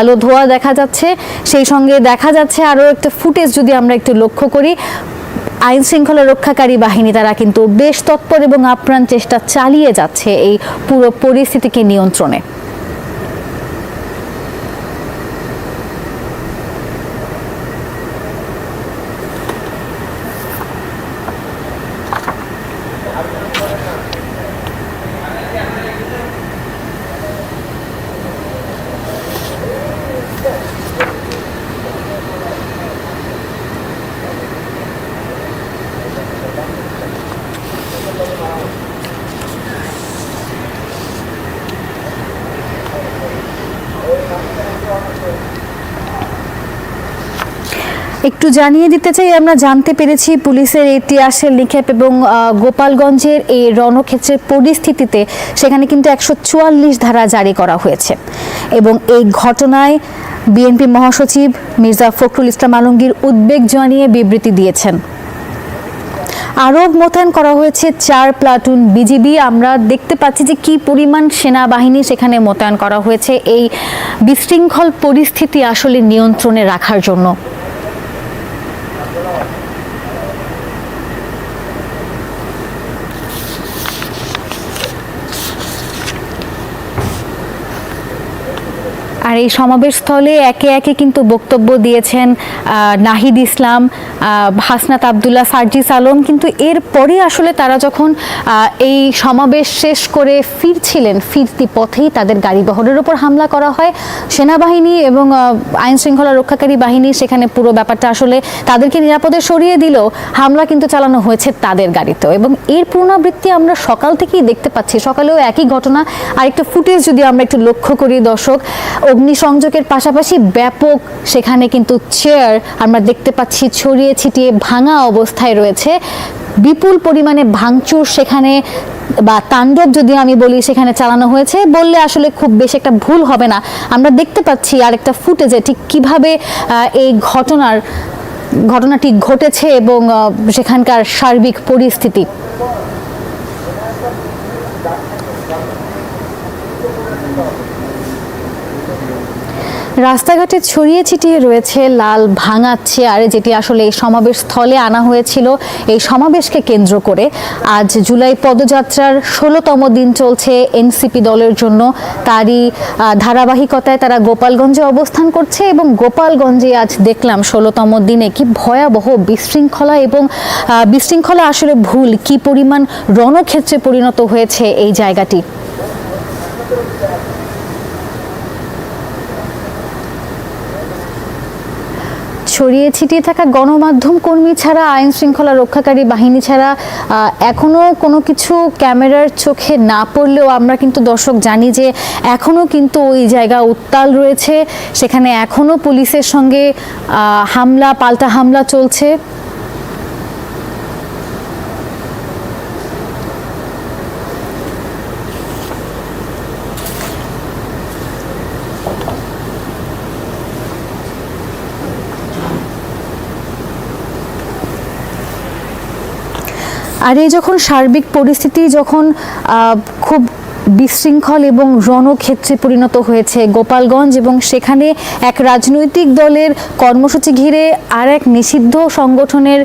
আলো ধোয়া দেখা যাচ্ছে। সেই সঙ্গে দেখা যাচ্ছে আরও একটা ফুটেজ যদি আমরা একটু লক্ষ্য করি, আইন শৃঙ্খলা রক্ষাকারী বাহিনী তারা কিন্তু বেশ তৎপর এবং আপ্রাণ চেষ্টা চালিয়ে যাচ্ছে এই পুরো পরিস্থিতিকে নিয়ন্ত্রণে। একটু জানিয়ে দিতে চাই, আমরা জানতে পেরেছি পুলিশের ইতিহাসের নিক্ষেপ এবং গোপালগঞ্জের এই রণক্ষেত্রের পরিস্থিতিতে সেখানে কিন্তু একশো চুয়াল্লিশ ধারা জারি করা হয়েছে। এবং এই ঘটনায় বিএনপি মহাসচিব মির্জা ফখরুল ইসলাম আলমগীর উদ্বেগ জানিয়ে বিবৃতি দিয়েছেন। আরও মোতায়েন করা হয়েছে চার প্লাটুন বিজিবি। আমরা দেখতে পাচ্ছি যে কি পরিমাণ সেনাবাহিনী সেখানে মোতায়েন করা হয়েছে। এই বিশৃঙ্খল পরিস্থিতি আসলে নিয়ন্ত্রণে রাখার জন্য আর এই সমাবেশস্থলে একে একে কিন্তু বক্তব্য দিয়েছেন নাহিদ ইসলাম হাসনাত আবদুল্লাহ সার্জিস আলম, কিন্তু এরপরে আসলে তারা যখন এই সমাবেশ শেষ করে ফিরছিলেন, ফিরতি পথেই তাদের গাড়ি বহরের ওপর হামলা করা হয়। সেনাবাহিনী এবং আইন শৃঙ্খলা রক্ষাকারী বাহিনী সেখানে পুরো ব্যাপারটা আসলে তাদেরকে নিরাপদে সরিয়ে দিলেও হামলা কিন্তু চালানো হয়েছে তাদের গাড়িতেও। এবং এর পুনরাবৃত্তি আমরা সকাল থেকেই দেখতে পাচ্ছি। সকালেও একই ঘটনা। আর একটু ফুটেজ যদি আমরা একটু লক্ষ্য করি, দর্শক, অগ্নিসংযোগের পাশাপাশি ব্যাপক সেখানে কিন্তু চেয়ার আমরা দেখতে পাচ্ছি ছড়িয়ে ছিটিয়ে ভাঙা অবস্থায় রয়েছে। বিপুল পরিমাণে ভাঙচুর সেখানে বা তাণ্ডব যদি আমি বলি সেখানে চালানো হয়েছে, বললে আসলে খুব বেশি একটা ভুল হবে না। আমরা দেখতে পাচ্ছি আরেকটা ফুটেজে ঠিক কীভাবে এই ঘটনার, ঘটনাটি ঘটেছে এবং সেখানকার সার্বিক পরিস্থিতি। রাস্তাঘাটে ছড়িয়ে ছিটিয়ে রয়েছে লাল ভাঙা চেয়ার, যেটি আসলে এই সমাবেশ স্থলে আনা হয়েছিল। এই সমাবেশকে কেন্দ্র করে আজ জুলাই পদযাত্রার ষোলোতম দিন চলছে এনসিপি দলের জন্য। তারই ধারাবাহিকতায় তারা গোপালগঞ্জে অবস্থান করছে এবং গোপালগঞ্জে আজ দেখলাম ষোলোতম দিনে কি ভয়াবহ বিশৃঙ্খলা এবং বিশৃঙ্খলা আসলে ভুল। কি পরিমাণ রণক্ষেত্রে পরিণত হয়েছে এই জায়গাটি? ছড়িয়ে ছিটিয়ে থাকা গণমাধ্যম কর্মী ছাড়া, আইন শৃঙ্খলা রক্ষাকারী বাহিনী ছাড়া এখনও এখনও কোনো কিছু ক্যামেরার চোখে না পড়লেও আমরা কিন্তু দর্শক জানি যে এখনও কিন্তু ওই জায়গা উত্তাল রয়েছে। সেখানে এখনও পুলিশের সঙ্গে হামলা, পাল্টা হামলা চলছে। আর এই যখন সার্বিক পরিস্থিতি যখন খুব বিশৃঙ্খল এবং রণক্ষেত্রে পরিণত হয়েছে গোপালগঞ্জ এবং সেখানে এক রাজনৈতিক দলের কর্মসূচি ঘিরে আর এক নিষিদ্ধ সংগঠনের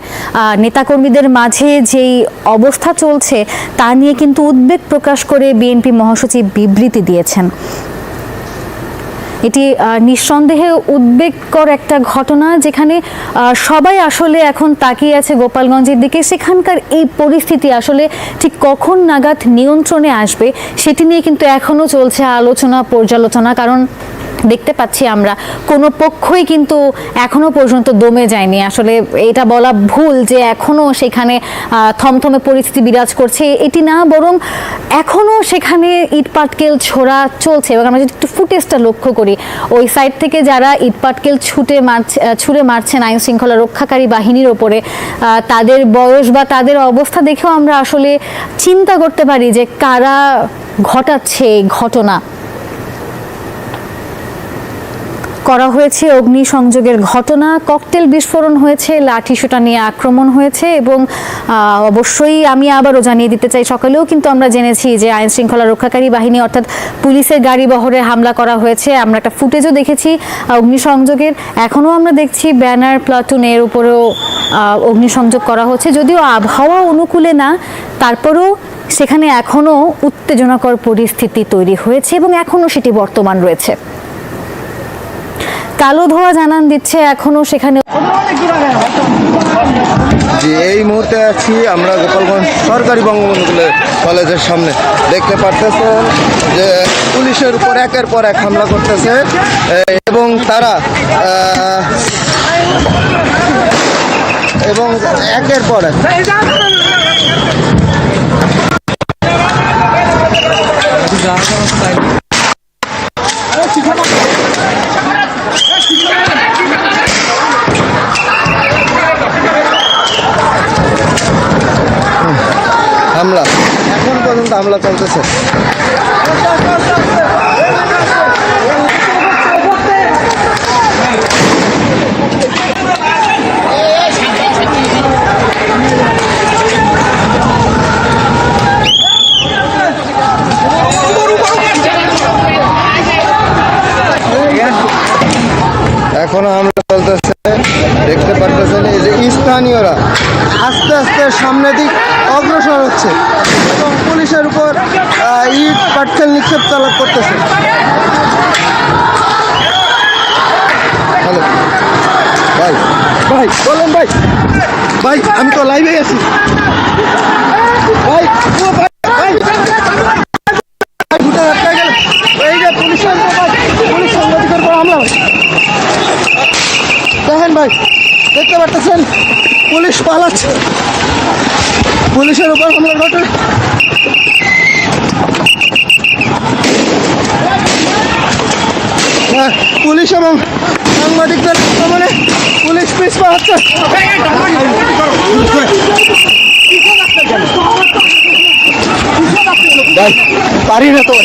নেতাকর্মীদের মাঝে যেই অবস্থা চলছে তা নিয়ে কিন্তু উদ্বেগ প্রকাশ করে বিএনপি মহাসচিব বিবৃতি দিয়েছেন। এটি নিঃসন্দেহে উদ্বেগকর একটা ঘটনা যেখানে সবাই আসলে এখন তাকিয়ে আছে গোপালগঞ্জের দিকে। সেখানকার এই পরিস্থিতি আসলে ঠিক কখন নাগাদ নিয়ন্ত্রণে আসবে, সেটি নিয়ে কিন্তু এখনও চলছে আলোচনা, পর্যালোচনা। কারণ দেখতে পাচ্ছি আমরা। কোনো পক্ষই কিন্তু এখনও পর্যন্ত দমে যায়নি। আসলে এটা বলা ভুল যে এখনও সেখানে থমথমে পরিস্থিতি বিরাজ করছে। এটি না, বরং এখনও সেখানে ইট পাটকেল ছোড়া চলছে। এবং আমরা যদি একটু ফুটেজটা লক্ষ্য করি, ওই সাইড থেকে যারা ইট পাটকেল ছুটে মারছে ছুড়ে মারছেন আইন শৃঙ্খলা রক্ষাকারী বাহিনীর ওপরে তাদের বয়স বা তাদের অবস্থা দেখেও আমরা আসলে চিন্তা করতে পারি যে কারা ঘটাচ্ছে ঘটনা। করা হয়েছে অগ্নিসংযোগের ঘটনা। ককটেল বিস্ফোরণ হয়েছে লাঠিসোঁটা নিয়ে আক্রমণ হয়েছে এবং অবশ্যই আমি আবারও জানিয়ে দিতে চাই সকালেও, কিন্তু আমরা জেনেছি যে আইন শৃঙ্খলা রক্ষাকারী বাহিনী অর্থাৎ পুলিশের গাড়ি বহরে হামলা করা হয়েছে। আমরা একটা ফুটেজও দেখেছি অগ্নিসংযোগের। এখনও আমরা দেখছি ব্যানার প্লাটুনের উপরেও অগ্নিসংযোগ করা হচ্ছে। যদিও আবহাওয়া অনুকূলে না, তারপরেও সেখানে এখনও উত্তেজনাকর পরিস্থিতি তৈরি হয়েছে এবং এখনও সেটি বর্তমান রয়েছে। কালো ধোয়া জানান দিচ্ছে এখনও সেখানে। জি, এই মুহূর্তে আছি আমরা গোপালগঞ্জ সরকারি বঙ্গবন্ধু কলেজের সামনে। দেখতে পারতেছেন যে পুলিশের উপর একের পর এক হামলা করতেছে, এবং তারা এবং একের পর এক হামলা চলতেছে। এখনও হামলা চলতেছে। দেখতে পারতেছেন এই যে স্থানীয়রা। আস্তে আস্তে সামনের দিক অগ্রসর হচ্ছে। এবং পুলিশের উপর ইট পাটকেল নিক্ষেপ চালক করতেছে। হ্যালো। ভাই। ভাই বলেন ভাই। ভাই আমি তো লাইভে আছি। ভাই ভাই গেল। এই যে পুলিশের পুলিশ সাংবাদিকের হামলা। দেখেন ভাই দেখতে পারতেছেন? পুলিশ পালাচ্ছে। পুলিশের উপর হামলা ঘটে। হ্যাঁ, পুলিশ এবং সাংবাদিকদের আক্রমণে পুলিশ পিছপা হচ্ছে ভাই পারি না তো